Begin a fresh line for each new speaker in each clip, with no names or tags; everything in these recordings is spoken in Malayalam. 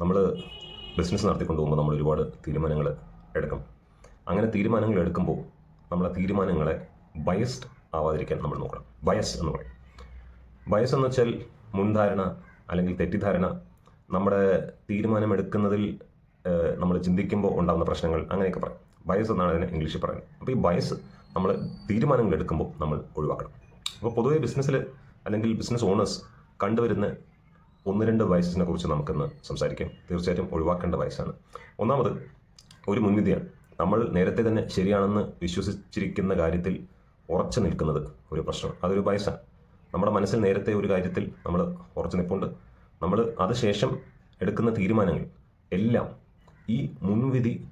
നമ്മൾ ബിസിനസ് നടത്തിക്കൊണ്ട് പോകുമ്പോൾ നമ്മൾ ഒരുപാട് തീരുമാനങ്ങൾ എടുക്കും. അങ്ങനെ തീരുമാനങ്ങൾ എടുക്കുമ്പോൾ നമ്മൾ ആ തീരുമാനങ്ങളെ ബയസ്ഡ് ആവാതിരിക്കാൻ നമ്മൾ നോക്കണം. ബയസ് എന്ന് പറയും. ബയസ് എന്ന് വെച്ചാൽ മുൻധാരണ അല്ലെങ്കിൽ തെറ്റിദ്ധാരണ. നമ്മുടെ തീരുമാനമെടുക്കുന്നതിൽ നമ്മൾ ചിന്തിക്കുമ്പോൾ ഉണ്ടാകുന്ന പ്രശ്നങ്ങൾ അങ്ങനെയൊക്കെ പറയും. ബയസ് എന്നാണ് അതിനെ ഇംഗ്ലീഷിൽ പറയുന്നത്. അപ്പോൾ ഈ ബയസ് നമ്മൾ തീരുമാനങ്ങൾ എടുക്കുമ്പോൾ നമ്മൾ ഒഴിവാക്കണം. അപ്പോൾ പൊതുവേ ബിസിനസ്സിൽ അല്ലെങ്കിൽ ബിസിനസ് ഓണേഴ്സ് കണ്ടുവരുന്ന ഒന്ന് രണ്ട് വയസ്സിനെ കുറിച്ച് നമുക്കിന്ന് സംസാരിക്കാം. തീർച്ചയായിട്ടും ഒഴിവാക്കേണ്ട വയസ്സാണ്. ഒന്നാമത് ഒരു മുൻവിധിയാണ്. നമ്മൾ നേരത്തെ തന്നെ ശരിയാണെന്ന് വിശ്വസിച്ചിരിക്കുന്ന കാര്യത്തിൽ ഉറച്ചു നിൽക്കുന്നത് ഒരു പ്രശ്നം അതൊരു വയസ്സാണ്. നമ്മുടെ മനസ്സിൽ നേരത്തെ ഒരു കാര്യത്തിൽ നമ്മൾ ഉറച്ചു നിൽപ്പുണ്ട്. നമ്മൾ അതിനുശേഷം എടുക്കുന്ന തീരുമാനങ്ങൾ എല്ലാം ഈ മുൻവിധി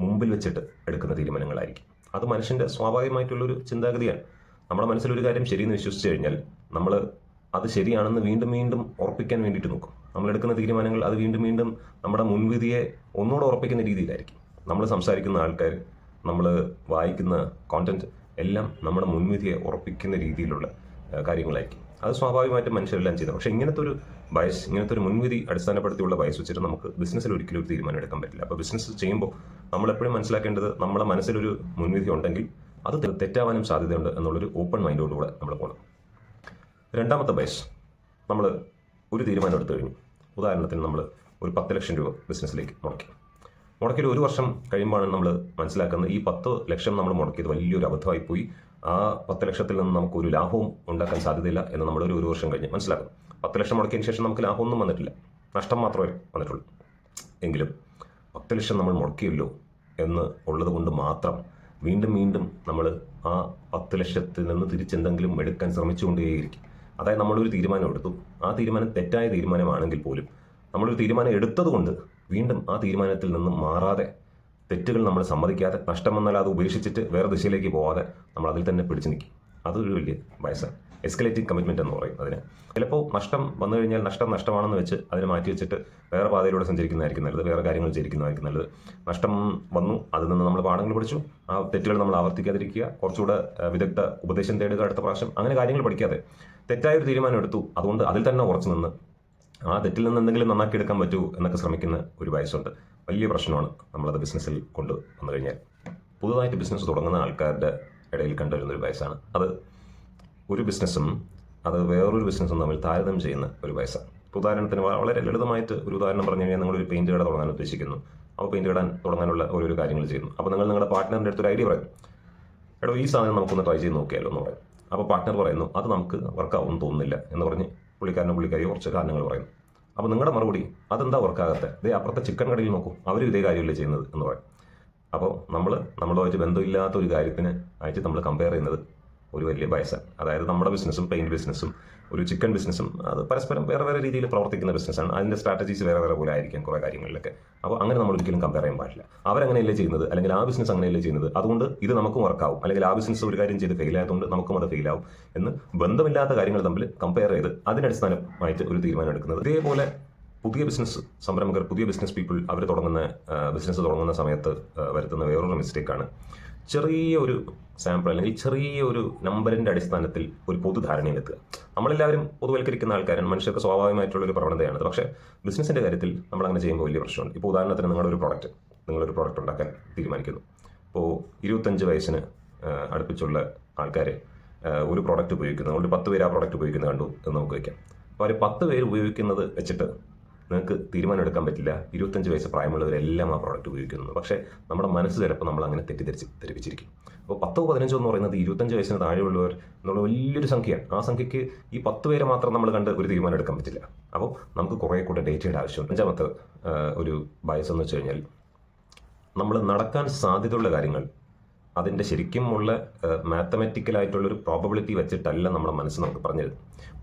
മുമ്പിൽ വെച്ചിട്ട് എടുക്കുന്ന തീരുമാനങ്ങളായിരിക്കും. അത് മനുഷ്യന്റെ സ്വാഭാവികമായിട്ടുള്ളൊരു ചിന്താഗതിയാണ്. നമ്മുടെ മനസ്സിലൊരു കാര്യം ശരിയെന്ന് വിശ്വസിച്ച് കഴിഞ്ഞാൽ നമ്മൾ അത് ശരിയാണെന്ന് വീണ്ടും വീണ്ടും ഉറപ്പിക്കാൻ വേണ്ടിയിട്ട് നോക്കും. നമ്മൾ എടുക്കുന്ന തീരുമാനങ്ങൾ അത് വീണ്ടും വീണ്ടും നമ്മുടെ മുൻവിധിയെ ഒന്നുകൂടെ ഉറപ്പിക്കുന്ന രീതിയിലായിരിക്കും. നമ്മൾ സംസാരിക്കുന്ന ആൾക്കാർ നമ്മൾ വായിക്കുന്ന കോണ്ടന്റ് എല്ലാം നമ്മുടെ മുൻവിധിയെ ഉറപ്പിക്കുന്ന രീതിയിലുള്ള കാര്യങ്ങളായിരിക്കും. അത് സ്വാഭാവികമായിട്ടും മനുഷ്യരെല്ലാം ചെയ്തത് പക്ഷേ ഇങ്ങനത്തെ ഒരു ബയസ് ഇങ്ങനത്തെ ഒരു മുൻവിധി അടിസ്ഥാനപ്പെടുത്തിയുള്ള ബയസ് വെച്ചിട്ട് നമുക്ക് ബിസിനസ്സിൽ ഒരിക്കലും ഒരു തീരുമാനം എടുക്കാൻ പറ്റില്ല. അപ്പോൾ ബിസിനസ് ചെയ്യുമ്പോൾ നമ്മൾ എപ്പോഴും മനസ്സിലാക്കേണ്ടത് നമ്മുടെ മനസ്സിലൊരു മുൻവിധി ഉണ്ടെങ്കിൽ അത് തെറ്റാവാനും സാധ്യതയുണ്ട് എന്നുള്ളൊരു ഓപ്പൺ മൈൻഡോടുകൂടെ നമ്മൾ പോകണം. രണ്ടാമത്തെ ബയസ് നമ്മൾ ഒരു തീരുമാനം എടുത്തു കഴിഞ്ഞു. ഉദാഹരണത്തിന് നമ്മൾ ഒരു പത്ത് ലക്ഷം രൂപ ബിസിനസ്സിലേക്ക് മുടക്കി. മുടക്കിയിട്ട് ഒരു വർഷം കഴിയുമ്പോഴാണ് നമ്മൾ മനസ്സിലാക്കുന്നത് ഈ പത്ത് ലക്ഷം നമ്മൾ മുടക്കിയത് വലിയൊരു അബദ്ധമായി പോയി. ആ പത്ത് ലക്ഷത്തിൽ നിന്ന് നമുക്ക് ഒരു ലാഭവും ഉണ്ടാക്കാൻ സാധ്യതയില്ല എന്ന് നമ്മൾ ഒരു ഒരു വർഷം കഴിഞ്ഞ് മനസ്സിലാക്കുന്നു. പത്ത് ലക്ഷം മുടക്കിയതിന് ശേഷം നമുക്ക് ലാഭമൊന്നും വന്നിട്ടില്ല. നഷ്ടം മാത്രമേ വന്നിട്ടുള്ളൂ. എങ്കിലും പത്ത് ലക്ഷം നമ്മൾ മുടക്കിയല്ലോ എന്ന് ഉള്ളത് കൊണ്ട് മാത്രം വീണ്ടും വീണ്ടും നമ്മൾ ആ പത്ത് ലക്ഷത്തിൽ നിന്ന് തിരിച്ചെന്തെങ്കിലും എടുക്കാൻ ശ്രമിച്ചുകൊണ്ടേയിരിക്കും. അതായത് നമ്മളൊരു തീരുമാനം എടുത്തു. ആ തീരുമാനം തെറ്റായ തീരുമാനമാണെങ്കിൽ പോലും നമ്മളൊരു തീരുമാനം എടുത്തതുകൊണ്ട് വീണ്ടും ആ തീരുമാനത്തിൽ നിന്ന് മാറാതെ തെറ്റുകൾ നമ്മൾ സമ്മതിക്കാതെ നഷ്ടം വന്നാൽ അത് ഉപേക്ഷിച്ചിട്ട് വേറെ ദിശയിലേക്ക് പോവാതെ നമ്മൾ അതിൽ തന്നെ പിടിച്ചു നിൽക്കും. അതൊരു വലിയ വയസ്സാണ് എസ്കലേറ്റിംഗ് കമ്മിറ്റ്മെന്റ് എന്ന് പറയും അതിന്. ചിലപ്പോൾ നഷ്ടം വന്നു കഴിഞ്ഞാൽ നഷ്ടം നഷ്ടമാണെന്ന് വെച്ച് അതിനെ മാറ്റി വെച്ചിട്ട് വേറെ പാതയിലൂടെ സഞ്ചരിക്കുന്നതായിരിക്കും നല്ലത്. വേറെ കാര്യങ്ങൾ ചെയ്തിരിക്കുന്നതായിരിക്കും നല്ലത്. നഷ്ടം വന്നു അതിൽ നിന്ന് നമ്മൾ പാഠങ്ങൾ പഠിച്ചു. ആ തെറ്റുകൾ നമ്മൾ ആവർത്തിക്കാതിരിക്കുക. കുറച്ചുകൂടെ വിദഗ്ധ ഉപദേശം തേടുക അടുത്ത പ്രാവശ്യം. അങ്ങനെ കാര്യങ്ങൾ പഠിക്കാതെ തെറ്റായ ഒരു തീരുമാനം എടുത്തു അതുകൊണ്ട് അതിൽ തന്നെ ഉറച്ചു നിന്ന് ആ തെറ്റിൽ നിന്ന് എന്തെങ്കിലും നന്നാക്കി എടുക്കാൻ പറ്റൂ എന്നൊക്കെ ശ്രമിക്കുന്ന ഒരു വയസ്സുണ്ട്. വലിയ പ്രശ്നമാണ് നമ്മളത് ബിസിനസ്സിൽ കൊണ്ട് വന്നു കഴിഞ്ഞാൽ. പുതുതായിട്ട് ബിസിനസ് തുടങ്ങുന്ന ആൾക്കാരുടെ ഇടയിൽ കണ്ടുവരുന്ന ഒരു വയസ്സാണ്. അത് ഒരു ബിസിനസ്സും അത് വേറൊരു ബിസിനസ്സും തമ്മിൽ താരതമ്യം ചെയ്യുന്ന ഒരു വയസ്സാണ്. ഇപ്പോൾ ഉദാഹരണത്തിന് വളരെ ലളിതമായിട്ട് ഒരു ഉദാഹരണം പറഞ്ഞു കഴിഞ്ഞാൽ നിങ്ങളൊരു പെയിന്റ് കട തുടങ്ങാൻ ഉദ്ദേശിക്കുന്നു. അപ്പോൾ പെയിന്റ് കടാൻ തുടങ്ങാനുള്ള ഓരോരോ കാര്യങ്ങൾ ചെയ്യുന്നു. അപ്പോൾ നിങ്ങൾ നിങ്ങളുടെ പാർട്ട്ണറിന്റെ അടുത്തൊരു ഐഡിയ പറയും. എടോ ഈ സാധനം നമുക്കൊന്ന് ട്രൈ ചെയ്ത് നോക്കിയാലോ എന്ന് പറയും. അപ്പോൾ പാർട്ട്ണർ പറയുന്നു അത് നമുക്ക് വർക്കാവും തോന്നുന്നില്ല എന്ന് പറഞ്ഞ് പുള്ളിക്കാരനും പുള്ളിക്കാരി കുറച്ച് കാരണങ്ങൾ പറയുന്നു. അപ്പോൾ നിങ്ങളുടെ മറുപടി അതെന്താ വർക്കാകാത്ത ഇതേ അപ്പുറത്തെ ചിക്കൻ കടയിൽ നോക്കും അവരും ഇതേ കാര്യമല്ലേ ചെയ്യുന്നത് എന്ന് പറയും. അപ്പോൾ നമ്മൾ നമ്മളുമായിട്ട് ബന്ധമില്ലാത്ത ഒരു കാര്യത്തിന് ആയിട്ട് നമ്മൾ കമ്പയർ ചെയ്യുന്നത് ഒരു വലിയ ബയസാണ് അതായത് നമ്മുടെ ബിസിനസ്സും പെയിന്റ് ബിസിനസ്സും ഒരു ചിക്കൻ ബിസിനസ്സും അത് പരസ്പരം വേറെ വേറെ രീതിയിൽ പ്രവർത്തിക്കുന്ന ബിസിനസ്സാണ് അതിന്റെ സ്ട്രാറ്റജീസ് വേറെ വേറെ പോലെ ആയിരിക്കും കുറേ കാര്യങ്ങളിലൊക്കെ. അപ്പോൾ അങ്ങനെ നമ്മൾ ഒരിക്കലും കമ്പയർ ചെയ്യാൻ പാടില്ല. അവരങ്ങനെയല്ലേ ചെയ്യുന്നത്? അല്ലെങ്കിൽ ആ ബിസിനസ് അങ്ങനെയല്ലേ ചെയ്യുന്നത്? അതുകൊണ്ട് ഇത് നമുക്കും വർക്കാവും അല്ലെങ്കിൽ ആ ബിസിനസ് ഒരു കാര്യം ചെയ്ത് ഫെയിൽ ആയതുകൊണ്ട് നമുക്കും അത് ഫെയിൽ ആവും എന്ന് ബന്ധമില്ലാത്ത കാര്യങ്ങൾ തമ്മിൽ കമ്പയർ ചെയ്ത് അതിനടിസ്ഥാനമായിട്ട് ഒരു തീരുമാനം എടുക്കുന്നത്. ഇതേപോലെ പുതിയ ബിസിനസ് സംരംഭകർ പുതിയ ബിസിനസ് പീപ്പിൾ അവർ തുടങ്ങുന്ന ബിസിനസ് തുടങ്ങുന്ന സമയത്ത് വരുത്തുന്ന വേറൊരു മിസ്റ്റേക്കാണ് ചെറിയ ഒരു സാമ്പിൾ അല്ലെങ്കിൽ ചെറിയ ഒരു നമ്പറിന്റെ അടിസ്ഥാനത്തിൽ ഒരു പൊതുധാരണയിൽ എത്തുക. നമ്മളെല്ലാവരും പൊതുവൽക്കരിക്കുന്ന ആൾക്കാരാണ്. മനുഷ്യർക്ക് സ്വാഭാവികമായിട്ടുള്ള ഒരു പ്രവണതയാണത് പക്ഷേ ബിസിനസിന്റെ കാര്യത്തിൽ നമ്മൾ അങ്ങനെ ചെയ്യുമ്പോൾ വലിയ പ്രശ്നമുണ്ട്. ഇപ്പോൾ ഉദാഹരണത്തിന് നിങ്ങളുടെ ഒരു പ്രോഡക്റ്റ് നിങ്ങളൊരു പ്രോഡക്റ്റ് ഉണ്ടാക്കാൻ തീരുമാനിക്കുന്നു. ഇപ്പോൾ ഇരുപത്തഞ്ച് വയസ്സിന് അടുപ്പിച്ചുള്ള ആൾക്കാർ ഒരു പ്രോഡക്റ്റ് ഉപയോഗിക്കുന്നു. ഒരു പത്ത് പേര് ആ പ്രോഡക്റ്റ് ഉപയോഗിക്കുന്നത് കണ്ടു എന്ന് നമുക്ക് വയ്ക്കാം. അപ്പോൾ അവർ പത്ത് പേര് ഉപയോഗിക്കുന്നത് വെച്ചിട്ട് നിങ്ങൾക്ക് തീരുമാനം എടുക്കാൻ പറ്റില്ല. ഇരുപത്തഞ്ച് വയസ്സ് പ്രായമുള്ളവരെല്ലാം ആ പ്രോഡക്റ്റ് ഉപയോഗിക്കുന്നു പക്ഷേ നമ്മുടെ മനസ്സ് ചിലപ്പോൾ നമ്മൾ അങ്ങനെ തെറ്റിദ്ധരിച്ച് ധരിപ്പിച്ചിരിക്കും അപ്പോൾ പത്തോ പതിനഞ്ചോ എന്ന് പറയുന്നത് ഇരുപത്തഞ്ച് വയസ്സിന് താഴെയുള്ളവർ എന്നുള്ള വലിയൊരു സംഖ്യയാണ്. ആ സംഖ്യയ്ക്ക് ഈ പത്ത് പേരെ മാത്രം നമ്മൾ കണ്ട് ഒരു തീരുമാനം എടുക്കാൻ പറ്റില്ല. അപ്പോൾ നമുക്ക് കുറേ കൂടെ ഡേറ്റയുടെ ആവശ്യമുണ്ട്. അഞ്ചാമത്തെ ഒരു ബയസ് എന്ന് വെച്ച് കഴിഞ്ഞാൽ നമ്മൾ നടക്കാൻ സാധ്യതയുള്ള കാര്യങ്ങൾ അതിന്റെ ശരിക്കും ഉള്ള ഒരു പ്രോബബിലിറ്റി വെച്ചിട്ടല്ല നമ്മുടെ മനസ്സ് നമുക്ക് പറഞ്ഞത്.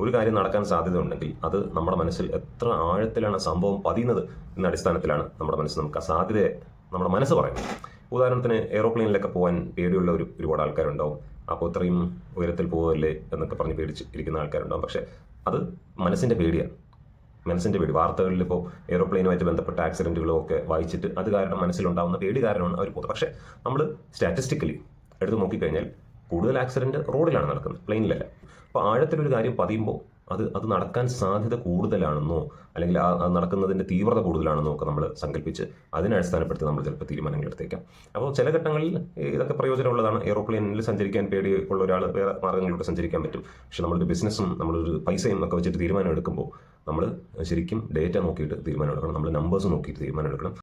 ഒരു കാര്യം നടക്കാൻ സാധ്യത ഉണ്ടെങ്കിൽ അത് നമ്മുടെ മനസ്സിൽ എത്ര ആഴത്തിലാണ് സംഭവം പതിയുന്നത് എന്ന അടിസ്ഥാനത്തിലാണ് നമ്മുടെ മനസ്സ് നമുക്ക് ആ സാധ്യതയെ നമ്മുടെ മനസ്സ് പറയുന്നത്. ഉദാഹരണത്തിന് എയ്റോപ്ലെയിനിലൊക്കെ പോകാൻ പേടിയുള്ള ഒരു ഒരുപാട് ആൾക്കാരുണ്ടാവും. അപ്പോൾ ഇത്രയും ഉയരത്തിൽ പോകല്ലേ എന്നൊക്കെ പറഞ്ഞ് പേടിച്ച് ഇരിക്കുന്ന ആൾക്കാരുണ്ടാവും. പക്ഷേ അത് മനസ്സിന്റെ പേടിയാണ്. മനസ്സിന്റെ പേടി. വാർത്തകളിൽ ഇപ്പോൾ എയ്റോപ്ലെയിനുമായിട്ട് ബന്ധപ്പെട്ട ആക്സിഡന്റുകളും ഒക്കെ വായിച്ചിട്ട് അത് കാരണം മനസ്സിലുണ്ടാവുന്ന പേടി കാരണമാണ് അവർ പോകുന്നത്. പക്ഷേ നമ്മൾ സ്റ്റാറ്റിസ്റ്റിക്കലി എടുത്ത് നോക്കിക്കഴിഞ്ഞാൽ കൂടുതൽ ആക്സിഡന്റ് റോഡിലാണ് നടക്കുന്നത് പ്ലെയിനിലല്ല അപ്പോൾ ആഴത്തിലൊരു കാര്യം പതിയുമ്പോൾ അത് അത് നടക്കാൻ സാധ്യത കൂടുതലാണെന്നോ അല്ലെങ്കിൽ അത് നടക്കുന്നതിന്റെ തീവ്രത കൂടുതലാണെന്നോ ഒക്കെ നമ്മൾ സങ്കല്പിച്ച് അതിനെ അടിസ്ഥാനപ്പെടുത്തി നമ്മൾ ചിലപ്പോൾ തീരുമാനങ്ങൾ എടുത്തേക്കാം. അപ്പോൾ ചില ഘട്ടങ്ങളിൽ ഇതൊക്കെ പ്രയോജനമുള്ളതാണ്. എയ്റോപ്ലെയിനിൽ സഞ്ചരിക്കാൻ പേടി ഉള്ള ഒരാൾ വേറെ മാർഗങ്ങളിലൂടെ സഞ്ചരിക്കാൻ പറ്റും. പക്ഷെ നമ്മളൊരു ബിസിനസ്സും നമ്മളൊരു പൈസയും ഒക്കെ വെച്ചിട്ട് തീരുമാനം എടുക്കുമ്പോൾ നമ്മൾ ശരിക്കും ഡേറ്റ നോക്കിയിട്ട് തീരുമാനം എടുക്കണം. നമ്മൾ നമ്പേഴ്സ് നോക്കിയിട്ട് തീരുമാനം എടുക്കണം.